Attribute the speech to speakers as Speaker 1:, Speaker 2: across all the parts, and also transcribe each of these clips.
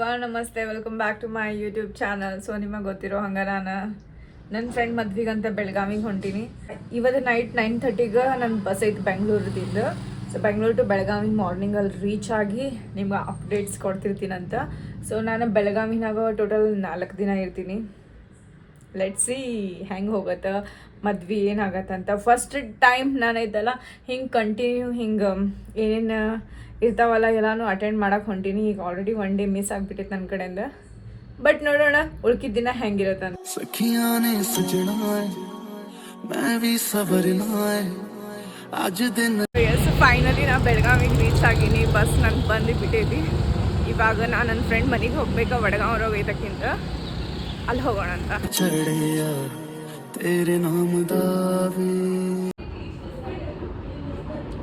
Speaker 1: ಎವ್ರಿವಾ ನಮಸ್ತೆ welcome back to my YouTube channel so ನಿಮಗೆ ಗೊತ್ತಿರೋ ಹಂಗೆ ನಾನು ನನ್ನ ಫ್ರೆಂಡ್ ಮದ್ವಿಗಂತ ಬೆಳಗಾವಿಗೆ ಹೊಂಟೀನಿ. ಇವತ್ತು ನೈಟ್ ನೈನ್ ಥರ್ಟಿಗೆ ನನ್ನ ಬಸ್ ಐತಿ ಬೆಂಗಳೂರದಿಂದ so Bengaluru to Belagavi morning ಅಲ್ಲಿ ರೀಚ್ ಆಗಿ ನಿಮ್ಗೆ ಅಪ್ಡೇಟ್ಸ್ ಕೊಡ್ತಿರ್ತೀನಂತ ಸೊ ನಾನು ಬೆಳಗಾವಿನಾಗ ಟೋಟಲ್ ನಾಲ್ಕು ದಿನ ಇರ್ತೀನಿ. ಲೆಟ್ ಸಿ ಹೆಂಗೆ ಹೋಗತ್ತೆ, ಮದ್ವೆ ಏನಾಗತ್ತಂತ ಫಸ್ಟ್ ಟೈಮ್ ನಾನು ನಾನೈತಲ್ಲ ಹಿಂಗೆ ಕಂಟಿನ್ಯೂ ಹಿಂಗೆ, ಏನೇನು ಇರ್ತಾವಲ್ಲ ಎಲ್ಲಾನು ಅಟೆಂಡ್ ಮಾಡಕ್ಕೆ ಹೊಂಟೀನಿ. ಈಗ ಆಲ್ರೆಡಿ ಒನ್ ಡೇ ಮಿಸ್ ಆಗ್ಬಿಟ್ಟಿತ್ತು ನನ್ನ ಕಡೆಯಿಂದ. ಬಟ್ ನೋಡೋಣ ಉಳ್ಕಿದ ದಿನ
Speaker 2: ಹೆಂಗಿರುತ್ತೆ
Speaker 1: ಎಸ್ ಫೈನಲಿ ನಾ ಬೆಳಗಾವಿಗೆ ರೀಚ್ ಆಗೀನಿ. ಬಸ್ ನಂಗೆ ಬಂದು ಬಿಟ್ಟೈತಿ ಇವಾಗ ನಾ ನನ್ನ ಫ್ರೆಂಡ್ ಮನೆಗೆ ಹೋಗ್ಬೇಕು? ವಡಗಾವ್ರ ಒಯ್ದಕ್ಕಿಂತ ಅಲ್ಲಿ ಹೋಗೋಣ ಅಂತ.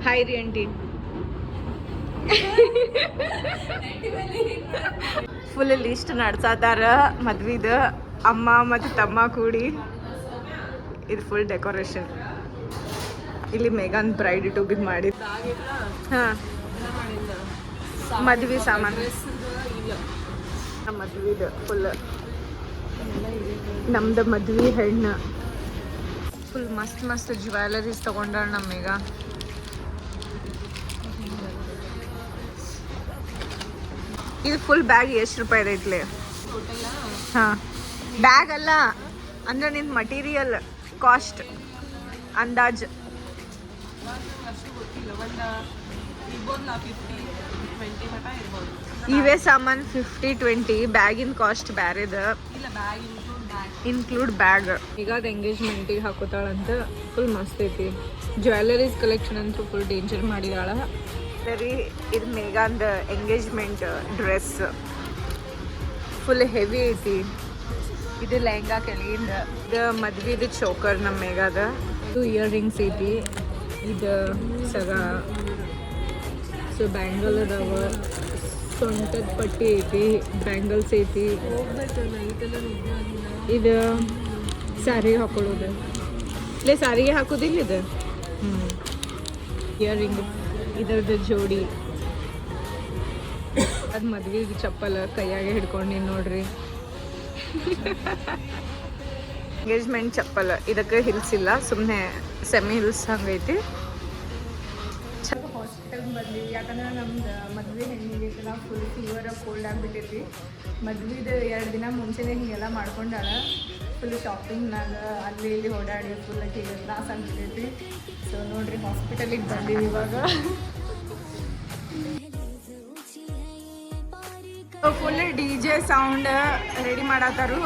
Speaker 1: ಹಾಯ್ ರೀ ಅಂಟಿ ಫುಲ್ ಲಿಸ್ಟ್ ನಡ್ಸಾತಾರ ಮದ್ವಿದ ಅಮ್ಮ ಮತ್ತು ತಮ್ಮ ಕೂಡಿ ಇದು ಫುಲ್ ಡೆಕೋರೇಷನ್ ಇಲ್ಲಿ ಮೇಘನ್ ಬ್ರೈಡ್ ಟು ಬಿ ಮಾಡಿ ಹಾಂ ಮದ್ವಿ ಸಾಮಾನು ಮದ್ವಿದ ಫುಲ್ ನಮ್ದು ಮದ್ವಿ ಹೆಣ್ಣು. ಫುಲ್ ಮಸ್ತ್ ಮಸ್ತ್ ಜ್ಯುವೆಲರೀಸ್ ನಮ್ಮ ನಮ್ಮೀಗ ಇದು ಫುಲ್ ಬ್ಯಾಗ್ ಎಷ್ಟು ರೂಪಾಯಿ ಐತ್ಲಿ ಹಾಂ. ಬ್ಯಾಗ್ ಅಲ್ಲ ಅಂದ್ರೆ ನಿನ್ನ ಮಟೀರಿಯಲ್ ಕಾಸ್ಟ್ ಅಂದಾಜ್. ಇವೇ ಸಾಮಾನು ಫಿಫ್ಟಿ ಟ್ವೆಂಟಿ ಬ್ಯಾಗಿನ ಕಾಸ್ಟ್ ಬ್ಯಾರೆದ ಇನ್ಕ್ಲೂಡ್ ಬ್ಯಾಗ್ ಈಗ ಅದು ಎಂಗೇಜ್ಮೆಂಟಿಗೆ ಹಾಕೋತಾಳಂತ ಫುಲ್ ಮಸ್ತ್ ಐತಿ. ಜ್ಯುವೆಲ್ಲರೀಸ್ ಕಲೆಕ್ಷನ್ ಅಂತೂ ಫುಲ್ ಡೇಂಜರ್ ಮಾಡಿದಾಳ. ಸರಿ ಇದು ಮೇಘಾಂದ ಎಂಗೇಜ್ಮೆಂಟ್ ಡ್ರೆಸ್ ಫುಲ್ ಹೆವಿ ಐತಿ. ಇದು ಲೆಹಂಗಾ ಕೆಳಗಿಂದ ಇದು ಮದ್ವೆದು ಚೋಕರ್ ನಮ್ಮ ಮೇಘಾದ ಇದು ಇಯರ್ ರಿಂಗ್ಸ್ ಐತಿ. ಇದು ಸಗ ಸೊ ಬ್ಯಾಂಗಲ್ ಅದಾವ ಸೊಂಟದ ಪಟ್ಟಿ ಐತಿ, ಬ್ಯಾಂಗಲ್ಸ್ ಐತಿ. ಇದು ಸ್ಯಾರಿ ಹಾಕೊಳ್ಳೋದು. ಇಲ್ಲೇ ಸ್ಯಾರಿಗೆ ಹಾಕೋದಿಲ್ಲ ಇದು? ಹ್ಞೂ ಇಯರ್ ರಿಂಗ್ ಇದರದ್ದು ಜೋಡಿ. ಅದು ಮದ್ವೆಗೆ ಚಪ್ಪಲ್ ಕೈಯಾಗೆ ಹಿಡ್ಕೊಂಡಿ ನೋಡ್ರಿ. ಎಂಗೇಜ್ಮೆಂಟ್ ಚಪ್ಪಲ್. ಇದಕ್ಕೆ ಹಿಲ್ಸ್ ಇಲ್ಲ ಸುಮ್ಮನೆ ಸೆಮಿ ಹಿಲ್ಸ್ ಹಂಗೈತಿ. ಹಾಸ್ಪಿಟಲ್ಗೆ ಬಂದ್ವಿ ಯಾಕಂದ್ರೆ ನಮ್ದು ಮದ್ವೆ ಹೆಣ್ಣಿಗೆ ಫುಲ್ ಫೀವರ್ ಕೋಲ್ಡ್ ಆಗಿಬಿಟ್ಟೈತಿ ಮದ್ವೆದು ಎರಡು ದಿನ ಮುಂಚೆನೇ ಹಿಂಗೆಲ್ಲ ಮಾಡ್ಕೊಂಡಾಳ ಫುಲ್ ಶಾಪಿಂಗ್ನಾಗ ಅಲ್ಲಿ ಇಲ್ಲಿ ಓಡಾಡಿ ಫುಲ್ ಆಕಿಗೆ ತ್ರಾಸ ಆಗಿಬಿಟ್ಟೈತಿ ಸೊ ನೋಡ್ರಿ ಹಾಸ್ಪಿಟಲಿಗೆ ಬಂದಿವಿ ಇವಾಗ. Full D J sound ready ಮಾಡತ್ತಾರು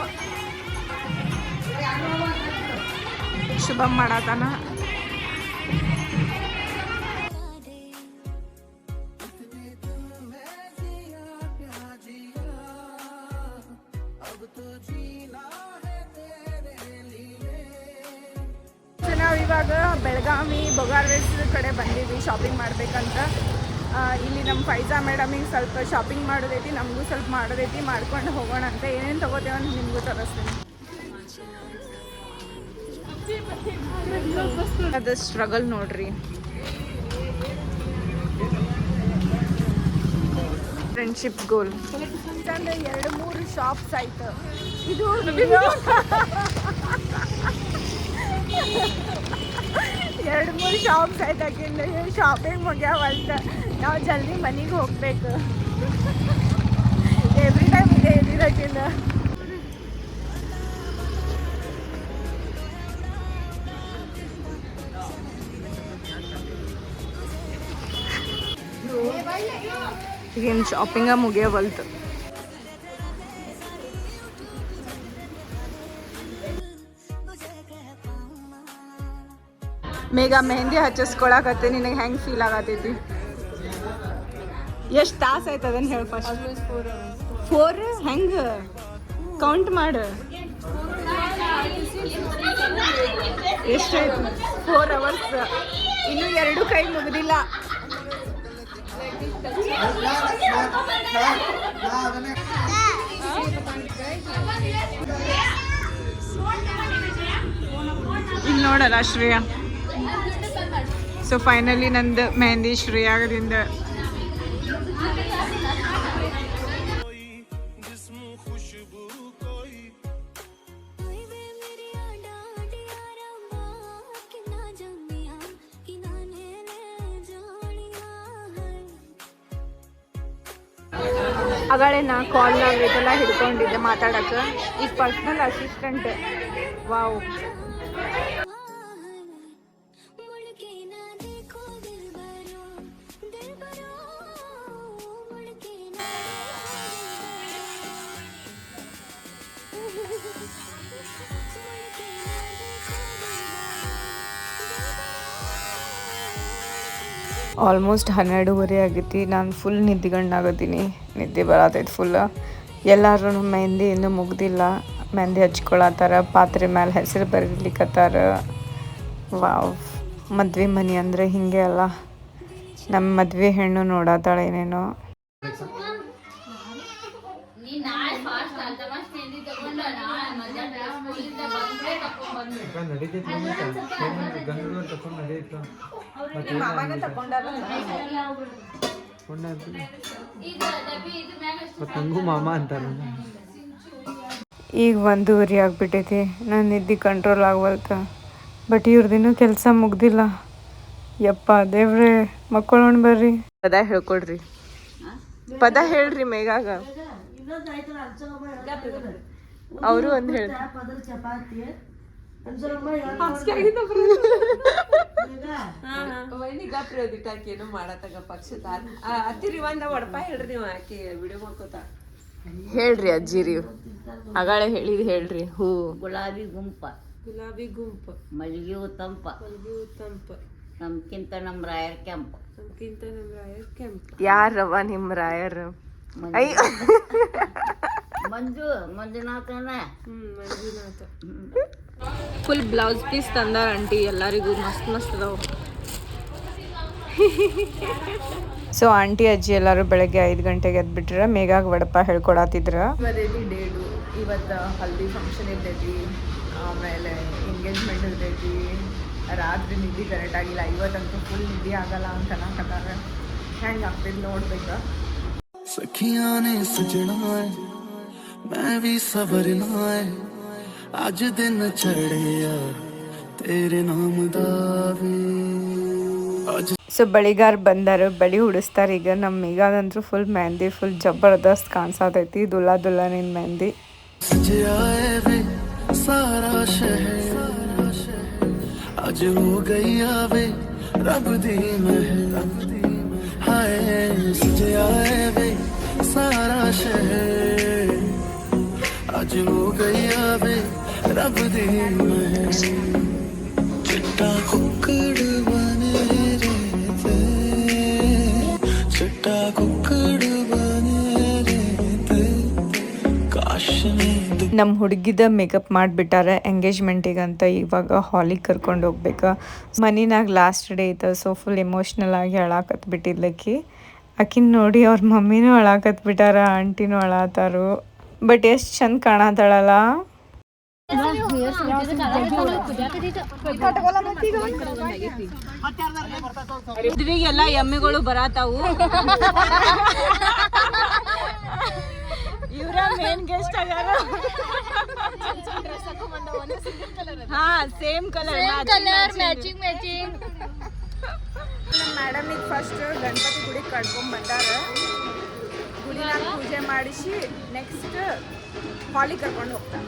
Speaker 1: Shubham ಮಾಡತ್ತಾನ ಶಾಪಿಂಗ್ ಮಾಡ್ಬೇಕಂತ. ಇಲ್ಲಿ ನಮ್ಮ ಫೈಜಾ ಮೇಡಮಿಗೆ ಸ್ವಲ್ಪ ಶಾಪಿಂಗ್ ಮಾಡೋದೈತಿ ನಮಗೂ ಸ್ವಲ್ಪ ಮಾಡೋದೈತಿ ಮಾಡ್ಕೊಂಡು ಹೋಗೋಣ ಅಂತ. ಏನೇನು ತಗೋತೇವೆ ಅಂತ ನಿಮಗೂ ತೋರಿಸ್ತೀನಿ. ಅದು ಸ್ಟ್ರಗಲ್ ನೋಡ್ರಿ. ಫ್ರೆಂಡ್ಶಿಪ್ ಗೋಲ್ ಅಂದ್ರೆ ಎರಡು ಮೂರು ಶಾಪ್ಸ್ ಆಯ್ತು. ಇದು ಎರಡು ಮೂರು ಶಾಪ್ಸ್ ಆಯ್ತಾಕಿಂದ ಶಾಪಿಂಗ್ ಮುಗ್ಯಾವಲ್ತ ನಾವು ಜಲ್ದಿ ಮನೆಗೆ ಹೋಗ್ಬೇಕು ಎವ್ರಿ ಟೈಮ್ ಇದೆ ಇದಿರಕ್ಕಿಂದ ಈಗೇನು ಶಾಪಿಂಗ ಮುಗಿಯವಲ್ತು ಮೇಗ ಮೆಹಂದಿ ಹಚ್ಚಿಸ್ಕೊಳಕತ್ತೆ, ನಿನಗೆ ಹೆಂಗೆ ಫೀಲ್ ಆಗತ್ತೈತಿ ಎಷ್ಟು ತಾಸು ಆಯ್ತು ಅದನ್ನ ಹೇಳಿ ಫಸ್ಟ್ ಫೋರ್ ಹೆಂಗೆ? ಕೌಂಟ್ ಮಾಡು. ಎಷ್ಟಾಯ್ತು ಫೋರ್ ಅವರ್ಸ್ ಇನ್ನು ಎರಡು ಕೈ ಮುಗಿದಿಲ್ಲ. ಇಲ್ಲಿ ನೋಡಲ್ಲ ಶ್ರೇಯಾ. ಸೊ ಫೈನಲಿ ನಂದು ಮೆಹಂದಿ ಶ್ರೇಯಾಗದಿಂದ ಆಗಳೇ ನಾ ಕಾಲ್ ಇದೆಲ್ಲ ಹಿಡ್ಕೊಂಡಿದ್ದೆ ಮಾತಾಡಕ್ಕೆ. ಈಗ ಪರ್ಸ್ನಲ್ ಅಸಿಸ್ಟೆಂಟ್ ವಾವ್ ಆಲ್ಮೋಸ್ಟ್ ಹನ್ನೆರಡೂವರೆ ಆಗೈತಿ ನಾನು ಫುಲ್ ನಿದ್ದಿಗಣ್ಣಾಗತ್ತೀನಿ ನಿದ್ದೆ ಬರತೈತಿ ಫುಲ್ ಎಲ್ಲರೂ ಮೆಹಂದಿ ಇನ್ನೂ ಮುಗ್ದಿಲ್ಲ. ಮೆಹಂದಿ ಹಚ್ಕೊಳತ್ತಾರ. ಪಾತ್ರೆ ಮ್ಯಾಲೆ ಹೆಸರು ಬರೀಲಿಕ್ಕತ್ತಾರ ವಾವ್. ಮದ್ವೆ ಮನೆ ಅಂದರೆ ಹೀಗೆ ಅಲ್ಲ. ನಮ್ಮ ಮದುವೆ ಹೆಣ್ಣು ನೋಡತ್ತಾಳೆ ಏನೇನೋ
Speaker 3: ಮತ್ತು ನಂಗೂ ಮಾಮ ಅಂತಾರ
Speaker 1: ಈಗ ಒಂದೂವರೆ ಆಗ್ಬಿಟ್ಟೈತಿ. ನನ್ನ ನಿದ್ದೆ ಕಂಟ್ರೋಲ್ ಆಗವಲ್ತ. ಬಟ್ ಇವ್ರದಿನ್ನೂ ಕೆಲಸ ಮುಗ್ದಿಲ್ಲ. ಯಪ್ಪ ದೇವ್ರೆ ಮಕ್ಕಳು ಬರ್ರಿ. ಪದ ಹೇಳ್ಕೊಡ್ರಿ. ಪದ ಹೇಳ್ರಿ ಮೇಗಾಗ ಅವರು ಒಂದು ಹೇಳಿ
Speaker 4: ಏನು ಮಾಡತ್ತಾಗ ಪಕ್ಷದ ಹತ್ತಿರಿ ಒಂದ ಒಡಪ ಹೇಳ್ರಿ ನೀವು ಆಕಿ ವಿಡಿಯೋ ಮಾಡ್ಕೋತ.
Speaker 1: ಹೇಳ್ರಿ ಅಜ್ಜಿರಿ. ಅಗಾಳೆ ಹೇಳಿದ್ ಹೇಳ್ರಿ. ಹೂ.
Speaker 5: ಗುಲಾಬಿ ಗುಂಪ.
Speaker 4: ಗುಲಾಬಿ ಗುಂಪು.
Speaker 5: ಮಲ್ಲಿಗೆ ತಂಪ
Speaker 4: ಮಲ್ಗಿವು ತಂಪು
Speaker 5: ನಮ್ಕಿಂತ ನಮ್ಮ ರಾಯರ್ ಕೆಂಪ.
Speaker 4: ನಮ್ಕಿಂತ ನಮ್ ರಾಯರ್ ಕೆಂಪ.
Speaker 1: ಯಾರವ ನಿಮ್ ರಾಯರ್?
Speaker 5: ಮಂಜು. ಮಂಜುನಾಥನ.
Speaker 4: ಹ್ಮ್ ಮಂಜುನಾಥ.
Speaker 1: ಫುಲ್ ಬ್ಲೌಸ್ ಪೀಸ್ ತಂದಾರ ಆಂಟಿ ಎಲ್ಲರಿಗೂ ಮಸ್ತ್ ಮಸ್ತ್ ಅದಾವ ಸೊ ಆಂಟಿ ಅಜ್ಜಿ ಎಲ್ಲರೂ ಬೆಳಗ್ಗೆ ಐದು ಗಂಟೆಗೆ ಎದ್ಬಿಟ್ರ ಮೇಘಾಗ ವಡಪ ಹೇಳ್ಕೊಡತ್ತಿದ್ರ ಇವತ್ತೈತಿ ಡೇಟು ಇವತ್ತು ಹಲ್ದಿ ಫಂಕ್ಷನ್ ಇರ್ತೈತಿ ಆಮೇಲೆ ಎಂಗೇಜ್ಮೆಂಟ್ ಇರ್ತೈತಿ ರಾತ್ರಿ ನಿದ್ದೆ ಕರೆಕ್ಟ್ ಆಗಿಲ್ಲ ಇವತ್ತಂತೂ ಫುಲ್ ನಿದ್ದೆ ಆಗಲ್ಲ ಅಂತ ಅನ್ನಕತ್ತಾರ ಹೆಂಗೆ ಆಗ್ತೈತಿ ನೋಡ್ಬೇಕು
Speaker 2: सखियां ने सजना है मैं भी सवरना है ਅੱਜ ਦਿਨ ਚੜਿਆ ਤੇਰੇ ਨਾਮ ਦਾ ਵੀ ਅੱਜ
Speaker 1: ಸೊ ಬಳಿಗಾರ ಬಂದಾರ ಬಳಿ ಉಡಿಸ್ತಾರೆ ಈಗ ನಮ್ಮ ಮೇಘಾದಂದ್ರು ಫುಲ್ ಮೆಹಂದಿ ಫುಲ್ ಜಬರ್ದಸ್ತ್ ಕಾಣಿಸತೈತಿ ದುಲ್ಲಾ ದುಲ್ಲಾನಿನ ಮೆಹಂದಿ
Speaker 2: ਸਾਰਾ ਸ਼ਹਿਰ ਅੱਜ ਹੋ ਗਈ ਆਵੇ ਰੱਬ ਦੀ ਮਹਿਲ ਹਾਏ ਸਜਿਆ ਵੇ ਸਾਰਾ ਸ਼ਹਿਰ ਅੱਜ ਹੋ ਗਈ ਆਵੇ
Speaker 1: ನಮ್ಮ ಹುಡುಗಿದ ಮೇಕಪ್ ಮಾಡಿಬಿಟ್ಟಾರೆ ಎಂಗೇಜ್ಮೆಂಟಿಗಂತ ಇವಾಗ ಹಾಲಿಗೆ ಕರ್ಕೊಂಡು ಹೋಗ್ಬೇಕು. ಮನಿನಾಗ ಲಾಸ್ಟ್ ಡೇ ಇತ್ತು ಸೊ ಫುಲ್ ಎಮೋಷ್ನಲ್ ಆಗಿ ಅಳಾಕತ್ ಬಿಟ್ಟಿದ್ಲಕ್ಕಿ. ಆಕಿನ ನೋಡಿ ಅವ್ರ ಮಮ್ಮಿನೂ ಅಳಾಕತ್ ಬಿಟ್ಟಾರ, ಆಂಟಿನೂ ಅಳಾತಾರು. ಬಟ್ ಎಷ್ಟು ಚಂದ ಕಾಣತಾಳಲ್ಲ? ಮದ್ವಿಗೆಲ್ಲ ಎಮ್ಮೆಗಳು ಬರಾತಾವು ಇವ್ರ ಮೇನ್ ಗೆಸ್ಟ್ ಆಗ್ಯಾರ ಹಾ same colour colour matching matching madam ಈಗ ಫಸ್ಟ್ ಗಣಪತಿ ಗುಡಿ ಕಟ್ಕೊಂಡ್ ಬಂದಾರ ಗುಡಿನಾಗ ಪೂಜೆ ಮಾಡಿಸಿ ನೆಕ್ಸ್ಟ್ ಹಾಲಿಗೆ ಕರ್ಕೊಂಡು ಹೋಗ್ತಾರೆ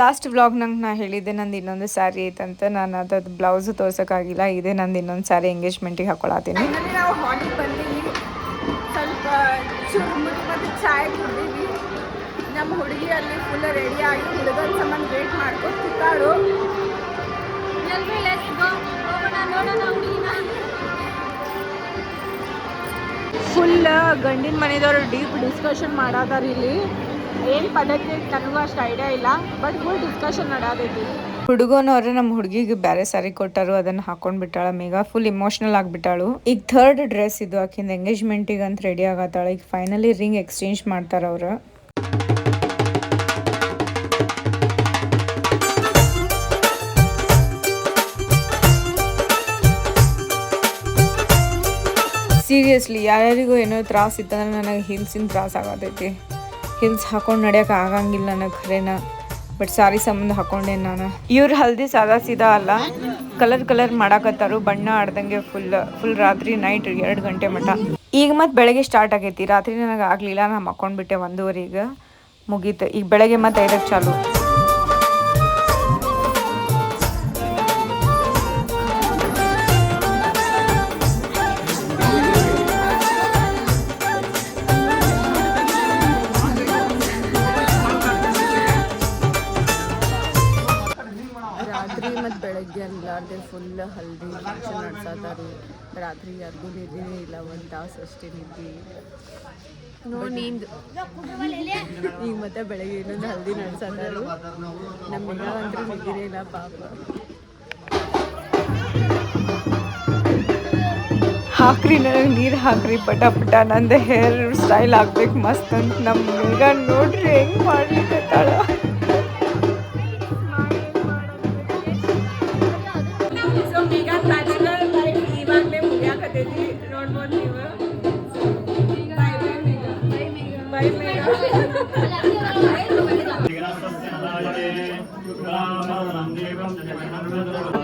Speaker 1: ಲಾಸ್ಟ್ ವ್ಲಾಗ್ ನಂಗೆ ನಾ ಹೇಳಿದ್ದೆ ನಂದು ಇನ್ನೊಂದು ಸ್ಯಾರಿ ಐತಂತ. ನಾನು ಅದದ್ದು ಬ್ಲೌಸ್ ತೋರ್ಸೋಕ್ಕಾಗಿಲ್ಲ. ಇದೇ ನಂದು ಇನ್ನೊಂದು ಸ್ಯಾರಿ ಎಂಗೇಜ್ಮೆಂಟಿಗೆ ಹಾಕೊಳತ್ತೀನಿ. ನಾವು ಹಾಲಿಗೆ ಬಂದೀವಿ ಸ್ವಲ್ಪ ಚುರುಮುರಿ ಮತ್ತು ಚಾಯ್ ಕುಡ್ದೀವಿ ನಮ್ಮ ಹುಡುಗಿ ಅಲ್ಲಿ ಫುಲ್ ರೆಡಿ ಆಗಿ ಹುಡುಗನ ಸಂಬಂಧ ವೇಟ್ ಮಾಡ್ಕೊಂಡು ಕೂತಾಳು. ಫುಲ್ ಗಂಡಿನ ಮನೆದವ್ರು ಡೀಪ್ ಡಿಸ್ಕಷನ್ ಮಾಡಾದಾರ ಇಲ್ಲಿ. ಏನ್ ಪದ್ಧತಿ ನನಗೂ ಅಷ್ಟು ಐಡಿಯಾ ಇಲ್ಲ ಬಟ್ ಫುಲ್ ಡಿಸ್ಕಷನ್ ನಡೆಯತೈತಿ. ಹುಡುಗನವ್ರೆ ನಮ್ಮ ಹುಡುಗಿಗೆ ಬೇರೆ ಸಾರಿ ಕೊಟ್ಟರು, ಅದನ್ನ ಹಾಕೊಂಡ್ ಬಿಟ್ಟಾಳ ಮೇಗ ಫುಲ್ ಇಮೋಷನಲ್ ಆಗಿಬಿಟ್ಟಾಳು ಈಗ ಥರ್ಡ್ ಡ್ರೆಸ್ ಇದು, ಆಕಿಂದ ಎಂಗೇಜ್ಮೆಂಟಿಗೆ ಅಂತ ರೆಡಿ ಆಗತ್ತಾಳ. ಈಗ ಫೈನಲಿ ರಿಂಗ್ ಎಕ್ಸ್ಚೇಂಜ್ ಮಾಡ್ತಾರ ಅವ್ರು. ಸೀರಿಯಸ್ಲಿ ಯಾರ್ಯಾರಿಗೂ ಏನೋ ತ್ರಾಸ ಇತ್ತಂದ್ರೆ ನನಗೆ ಹಿಲ್ಸಿನ ತ್ರಾಸ ಆಗತೈತಿ. ಹಿಲ್ಸ್ ಹಾಕೊಂಡು ನಡೆಯಕ್ಕೆ ಆಗಂಗಿಲ್ಲ ನನಗೆ ಖರೇನ ಬಟ್ ಸಾರಿ ಸಂಬಂಧ ಹಾಕೊಂಡೆ ನಾನು. ಇವ್ರ ಹಲ್ದಿ ಸಾದಾ ಸೀದಾ ಅಲ್ಲ ಕಲರ್ ಕಲರ್ ಮಾಡಾಕತ್ತಾರು, ಬಣ್ಣ ಆಡ್ದಂಗೆ ಫುಲ್ ಫುಲ್ ರಾತ್ರಿ ನೈಟ್ ಎರಡು ಗಂಟೆ ಮಟ ಈಗ ಮತ್ತೆ ಬೆಳಗ್ಗೆ ಸ್ಟಾರ್ಟ್ ಆಗೈತಿ, ರಾತ್ರಿ ನನಗೆ ಆಗಲಿಲ್ಲ ನಾನು ಹಾಕೊಂಡ್ಬಿಟ್ಟೆ ಒಂದೂವರೆಗೆ ಮುಗೀತು. ಈಗ ಬೆಳಗ್ಗೆ ಮತ್ತೆ ಐದಕ್ಕೆ ಚಾಲು. ಅಲ್ಲಾರ್ದೆ ಫುಲ್ ಹಲ್ದಿ ಫಂಕ್ಷನ್ ನಡ್ಸತ್ತಾರು ರಾತ್ರಿ ಯಾರಿಗೂ ನಿದ್ದೆ ಇಲ್ಲ ಒಂದು ತಾಸು ಅಷ್ಟೇ ನಿದ್ದಿ. ನೋಡಿ ನಿಂದು ಈಗ ಮತ್ತೆ ಬೆಳಗ್ಗೆ ಇನ್ನೊಂದು ಹಲ್ದಿ ನಡ್ಸತ್ತಾರು ನಮ್ಮ ಅಂತೂ ನಿದ್ದಿನೇ ಇಲ್ಲ ಪಾಪ. ಹಾಕ್ರಿ ನನಗೆ ನೀರು ಹಾಕ್ರಿ ಪಟ ಪಟ ನಂದು ಹೇರ್ ಸ್ಟೈಲ್ ಆಗ್ಬೇಕು ಮಸ್ತ್ ಅಂತ. ನಮ್ಮ ಈಗ ನೋಡ್ರಿ ಹೆಂಗ್ ಮಾಡ್ಲಿಕ್ಕೆ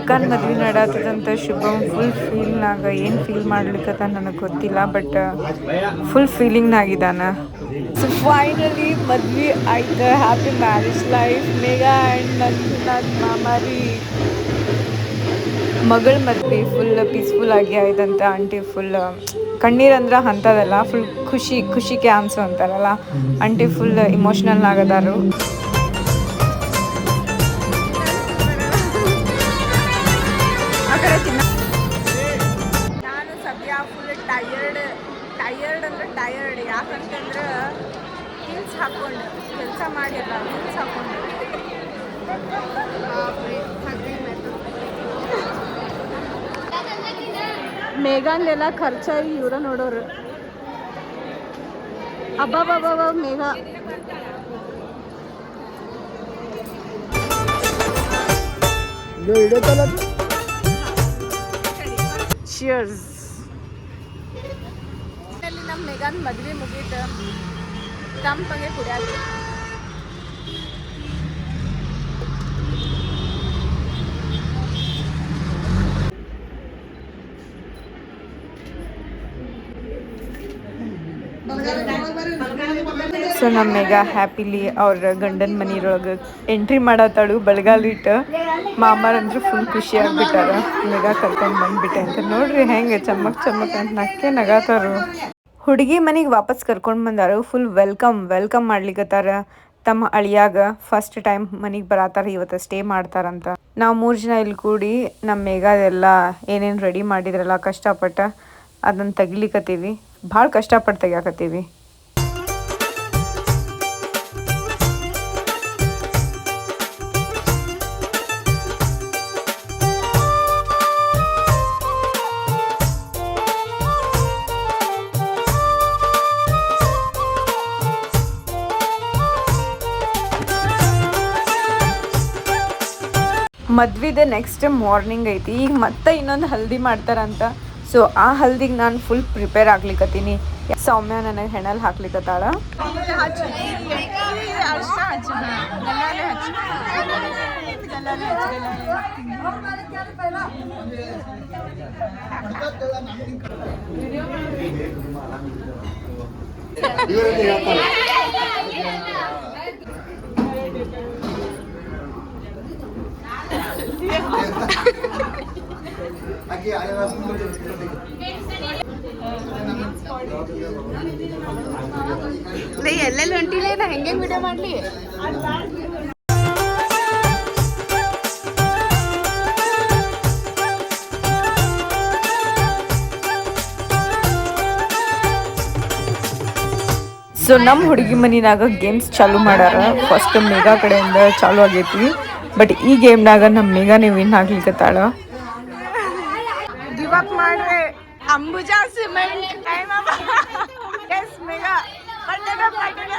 Speaker 1: ಅಕ್ಕನ ಮದ್ವೆ ನಡತ್ತದಂತ ಶುಭಂ. ಫುಲ್ ಫೀಲ್ನಾಗ ಏನು ಫೀಲ್ ಮಾಡ್ಲಿಕ್ಕತ್ತ ನನಗೆ ಗೊತ್ತಿಲ್ಲ ಬಟ್ ಫುಲ್ ಫೀಲಿಂಗ್ನಾಗಿದ್ದಾನ ಸೊ ಫೈನಲಿ ಮದ್ವೆ ಆಯ್ತು. Happy marriage life Megha and ನನ್ನ ಮಾಮಾರಿ ಮಗಳ ಮದ್ವೆ ಫುಲ್ ಪೀಸ್ಫುಲ್ ಆಗಿ ಆಯ್ತಂತ ಆಂಟಿ ಫುಲ್ ಕಣ್ಣೀರಂದ್ರೆ ಅಂಥದಲ್ಲ ಫುಲ್ ಖುಷಿ ಖುಷಿ ಕ್ಯಾನ್ಸು ಅಂತಾರಲ್ಲ. ಆಂಟಿ ಫುಲ್ ಇಮೋಷ್ನಲ್ ಆಗದಾರು ನಾನು ಸದ್ಯ ಫುಲ್ ಟಯರ್ಡ್ ಟಯರ್ಡ್ ಅಂದ್ರೆ ಟಯರ್ಡ್ ಯಾಕಂತಂದ್ರೆ ಹೀಲ್ಸ್ ಹಾಕೊಂಡು ಕೆಲಸ ಮಾಡಿಲ್ಲ ಹೀಲ್ಸ್ ಹಾಕೊಂಡು ಮೇಘಾಂದೆಲ್ಲ ಖರ್ಚಾಗಿ ಇವ್ರ ನೋಡೋರು. ಅಬ್ಬಬ್ಬಬ್ಬ ಮೇಘ. ಚಿಯರ್ಸ್ ನಮ್ಮ ಮೇಘಾನ್ ಮದುವೆ ಮುಗೀತು. ತಂಪಂಗೆ ಕುಡಿಯಾಕ ನಮ್ಮ ಮೇಘ ಹ್ಯಾಪಿಲಿ ಅವ್ರ ಗಂಡನ ಮನೆಯೊಳಗೆ ಎಂಟ್ರಿ ಮಾಡತ್ತಾಳು ಬೆಳಗಾಲಿಟ್ಟು ಮಾಮಾರಂದ್ರೆ ಫುಲ್ ಖುಷಿ ಆಗ್ಬಿಟ್ಟಾರ. ಮೆಗಾ ಕರ್ಕೊಂಡು ಬಂದ್ಬಿಟ್ಟೆ ಅಂತ. ನೋಡ್ರಿ ಹೆಂಗೆ ಚಮಕ್ ಚಮಕ್ ಅಂತ ನಕ್ಕೆ ನಗಾತಾರು. ಹುಡುಗಿ ಮನೆಗೆ ವಾಪಸ್ ಕರ್ಕೊಂಡು ಬಂದಾರ. ಫುಲ್ ವೆಲ್ಕಮ್ ವೆಲ್ಕಮ್ ಮಾಡ್ಲಿಕ್ಕತ್ತಾರ ತಮ್ಮ ಅಳಿಯಾಗ ಫಸ್ಟ್ ಟೈಮ್ ಮನೆಗೆ ಬರತ್ತಾರ, ಇವತ್ತು ಸ್ಟೇ ಮಾಡ್ತಾರಂತ ನಾವು ಮೂರು ಜನ ಇಲ್ಲಿ ಕೂಡಿ ನಮ್ಮ ಮೇಗ ಎಲ್ಲಾ ಏನೇನು ರೆಡಿ ಮಾಡಿದ್ರಲ್ಲ, ಕಷ್ಟಪಟ್ಟು ಅದನ್ನು ತೆಗಿಲಿಕತ್ತೀವಿ. ಭಾಳ ಕಷ್ಟಪಟ್ಟು ತೆಗಿಯಾಕತ್ತೀವಿ. ಮದ್ವಿದೆ ನೆಕ್ಸ್ಟ್ ಮಾರ್ನಿಂಗ್ ಐತಿ. ಈಗ ಮತ್ತೆ ಇನ್ನೊಂದು ಹಲ್ದಿ ಮಾಡ್ತಾರಂತ. ಸೊ ಆ ಹಲ್ದಿಗೆ ನಾನು ಫುಲ್ ಪ್ರಿಪೇರ್ ಆಗ್ಲಿಕ್ಕತ್ತೀನಿ ಸೌಮ್ಯ ನನಗೆ ಹೆಣಲ್ ಹಾಕ್ಲಿಕತ್ತಾಳ ಎಲ್ಲೆಲ್ಲಿ ಹೊಂಟಿಲ್ಲ ನಾ ಹೆಂಗೆ ವಿಡಿಯೋ ಮಾಡ್ಲಿ? ಸೊ ನಮ್ಮ ಹುಡುಗಿ ಮನಿನಾಗ ಗೇಮ್ಸ್ ಚಾಲು ಮಾಡ್ಯಾರ ಫಸ್ಟ್ ಮೇಘಾ ಕಡೆಯಿಂದ ಚಾಲು ಆಗೈತಿ. ಬಟ್ ಈ ಗೇಮ್ನಾಗ ನಮ್ಮ ಮೇಘನೇ ವಿನ್ ಆಗ್ಲಿಕ್ಕತ್ತಾಳ ಗಿವ್ ಅಪ್ ಮಾಡ್ರೆ. ಅಂಬುಜಾ ಸಿಮೆಂಟ್ ಟೈಮ್ ಎಸ್ ಮೇಘಾ. ಪಟ್ಟಣ ಪಟ್ಟಣ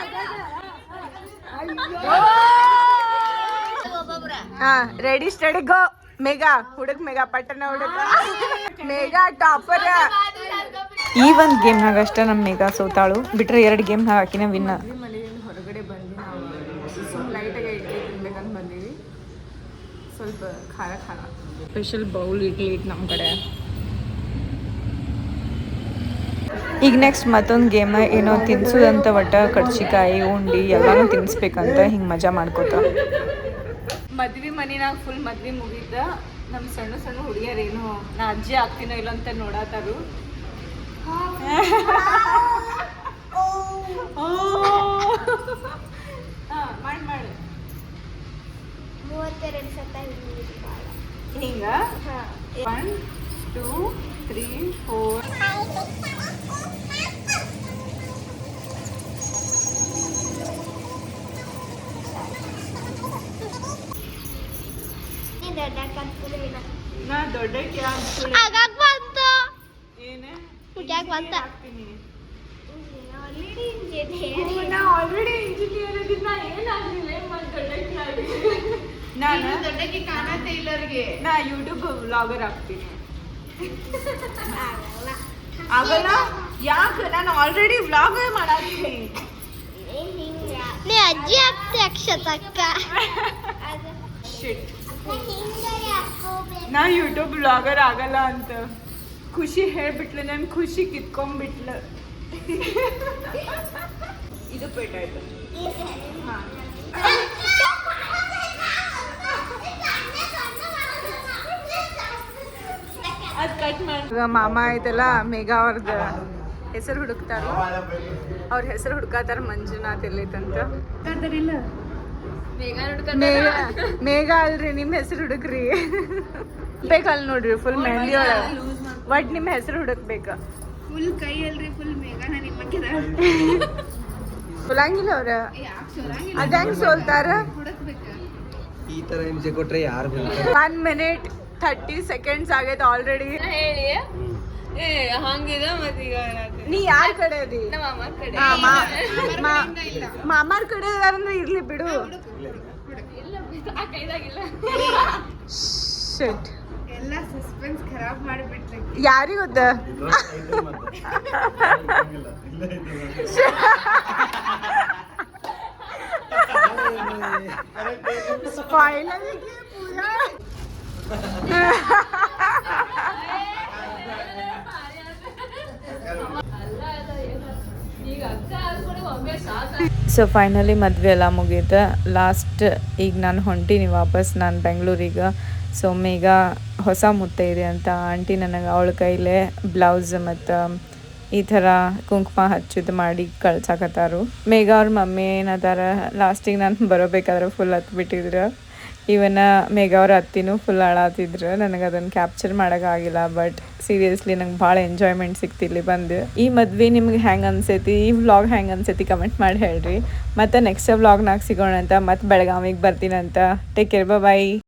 Speaker 1: ಹಾ ರೆಡಿ ಸ್ಟಡಿ ಗೋ ಮೇಘಾ ಹುಡುಗ ಮೇಘಾ ಪಟ್ಟಣ ಹುಡುಗ. ಮೇಘಾ ಟಾಪರ್ ಈ ಒಂದು ಗೇಮ್ನಾಗ ಅಷ್ಟೇ ನಮ್ಮ ಮೇಘ ಸೋತಾಳು. ಬಿಟ್ರೆ ಎರಡು ಗೇಮ್ನಾಗ ಹಾಕಿನ ವಿನ್ನ ಮನೆಯಿಂದ ಹೊರಗಡೆ ಬಂದು ನಾವು ಸ್ವಲ್ಪ ಲೈಟಾಗಿ ಇಡ್ಲಿ ತಿನ್ಬೇಕಂತ ಬಂದೀವಿ ಸ್ವಲ್ಪ ಖಾರ ಖಾರ ಸ್ಪೆಷಲ್ ಬೌಲ್ ಇಡ್ಲಿ ಇಟ್ಟು ನಮ್ಮ ಕಡೆ. ಈಗ ನೆಕ್ಸ್ಟ್ ಮತ್ತೊಂದು ಗೇಮ್ ಏನೋ ತಿನ್ಸೋದಂತ ಒಟ್ಟ ಕಡ್ಚಿಕಾಯಿ ಉಂಡಿ ಎಲ್ಲಾನು ತಿನ್ಸ್ಬೇಕಂತ ಹಿಂಗೆ ಮಜಾ ಮಾಡ್ಕೋತ. ಮದ್ವಿ ಮನಿನಾಗ ಫುಲ್ ಮದ್ವಿ ಮುಗಿದ ನಮ್ಮ ಸಣ್ಣ ಸಣ್ಣ ಹುಡುಗಿಯರೇನು ನಾ ಅಜ್ಜಿ ಆಗ್ತೀನೋ ಇಲ್ಲ ಅಂತ ನೋಡತ್ತಾರು ಮಾಡಿ ಮಾಡಿ.
Speaker 6: ಮೂವತ್ತೆರಡು ಸತ
Speaker 1: ಹಿಂಗ? ಒನ್ ಟೂ ತ್ರೀ ಫೋರ್
Speaker 6: ದೊಡ್ಡ
Speaker 1: ನಾ ದೊಡ್ಡಕ್ಕೆ
Speaker 6: ಬಂತು.
Speaker 1: ಏನೇ?
Speaker 6: ಯಾಕೆ ಬಂತ. ಆಲ್ರೆಡಿ ಇಂಜಿನಿಯರ್
Speaker 1: ನಾ ಆಲ್ರೆಡಿ ಇಂಜಿನಿಯರ್ ಆಗಿದ್ದ ನಾ ಏನಾಗಲಿಲ್ಲ ಮತ್ತೆ ದೊಡ್ಡಕ್ಕೆ ಆಗಿ ನಾನು
Speaker 4: ದೊಡ್ಡಕ್ಕೆ ಕಾಣತ್ತೆ ಇಲ್ಲರಿಗೆ
Speaker 1: ನಾ ಯೂಟ್ಯೂಬ್ ವ್ಲಾಗರ್ ಆಗ್ತೀನಿ. ಆಗಲ್ಲ ಯಾಕೆ? ನಾನು ಆಲ್ರೆಡಿ ವ್ಲಾಗ್ ಮಾಡಾತೀನಿ
Speaker 6: ನೀ ಅಜ್ಜಿ ಆಗ್ತಿ ಅಕ್ಷತಕ್ಕ.
Speaker 1: ಶಿಟ್ ನಾ ಯೂಟ್ಯೂಬ್ ವ್ಲಾಗರ್ ಆಗಲ್ಲ ಅಂತ. ಖುಷಿ ಹೇಳ್ಬಿಟ್ಲು ನನ್ ಖುಷಿ ಕಿತ್ಕೊಂಡ್ಬಿಟ್ಲು. ಇದು ಪೇಟಾಯ್ತು ಅದ್ ಕಟ್ ಮಾಡಿ ಮಾಮ ಐತಲ್ಲ ಮೇಘಾ ಅವ್ರದ್ದು ಹೆಸರು ಹುಡುಕ್ತಾರ. ಅವ್ರ ಹೆಸರು ಹುಡುಕಾತಾರ ಮಂಜುನಾಥ್ ಎಲ್ಲೈತಂತ. ಮೇಘ ಮೇಘ ಅಲ್ರಿ ನಿಮ್ಮ ಹೆಸರು ಹುಡುಕ್ರಿ. ಬೇಕಲ್ಲ ನೋಡ್ರಿ ಫುಲ್ ಮೆಹಂದಿ ಒಳಗೆ. ಒಟ್ ನಿಮ್ಮ ಹೆಸರು ಹುಡುಕ್ಬೇಕ.
Speaker 4: ಫುಲ್ ಕೈ ಅಲ್ರಿ ಫುಲ್ ಮೇಘ
Speaker 1: ಸೋಲಂಗಿಲ್ಲ ಅವ್ರ? ಅದ ಹೆಂಗ್ ಸೋಲ್ತಾರ?
Speaker 3: ಈ ತರ ಹಿಂಸೆ ಕೊಟ್ರೆ ಯಾರು
Speaker 1: ಒನ್ ಮಿನಿಟ್ ಥರ್ಟಿ ಸೆಕೆಂಡ್ಸ್ ಆಗೈತೆ ಆಲ್ರೆಡಿ
Speaker 4: ಹೇಳಿ. ಏ ಹಂಗಿದ ಮತ್ತೀಗ
Speaker 1: ನೀ ಯಾರ ಕಡೆ ಅದಿ? ಮಾಮಾರ್ ಕಡೆ. ಇದಾರಂದ್ರೆ ಇರ್ಲಿ ಬಿಡು. ಶಿಟ್
Speaker 4: ಎಲ್ಲ ಸಸ್ಪೆನ್ಸ್ ಖರಾಬ್
Speaker 1: ಯಾರಿಗ್ ಗೊತ್ತ ಸೊ ಫೈನಲಿ ಮದುವೆ ಎಲ್ಲ ಮುಗೀತು. ಲಾಸ್ಟ್ ಈಗ ನಾನು ಹೊಂಟೀನಿ ವಾಪಸ್. ನಾನು ಬೆಂಗಳೂರಿಗೆ ಸೊ ಮೇಗ ಹೊಸ ಮುತ್ತೆ ಇದೆ ಅಂತ ಆಂಟಿ ನನಗೆ ಅವಳ ಕೈಲೇ ಬ್ಲೌಸ್ ಮತ್ತು ಈ ಥರ ಕುಂಕುಮ ಹಚ್ಚಿದ್ದು ಮಾಡಿ ಕಳ್ಸಾಕತ್ತಾರು. ಮೇಘ ಅವ್ರ ಮಮ್ಮಿ ಏನದಾರ ಲಾಸ್ಟಿಗೆ ನಾನು ಬರೋಬೇಕಾದ್ರೆ ಫುಲ್ ಹತ್ಬಿಟ್ಟಿದ್ರು. ಇವನ ಮೇಘ ಅವ್ರ ಅತ್ತಿನೂ ಫುಲ್ ಅಳಾತಿದ್ರು ನನಗೆ ಅದನ್ನು ಕ್ಯಾಪ್ಚರ್ ಮಾಡೋಕ್ಕಾಗಿಲ್ಲ ಬಟ್ ಸೀರಿಯಸ್ಲಿ ನಂಗೆ ಭಾಳ ಎಂಜಾಯ್ಮೆಂಟ್ ಸಿಕ್ತು ಇಲ್ಲಿ ಬಂದು. ಈ ಮದ್ವೆ ನಿಮ್ಗೆ ಹೆಂಗೆ ಅನ್ಸೈತಿ? ಈ ವ್ಲಾಗ್ ಹೆಂಗೆ ಅನ್ಸೈತಿ ಕಮೆಂಟ್ ಮಾಡಿ ಹೇಳ್ರಿ. ಮತ್ತು ನೆಕ್ಸ್ಟ್ ವ್ಲಾಗ್ನಾಗ ಸಿಗೋಣ ಅಂತ ಮತ್ತೆ ಬೆಳಗಾವಿಗೆ ಬರ್ತೀನಂತ. Take care bye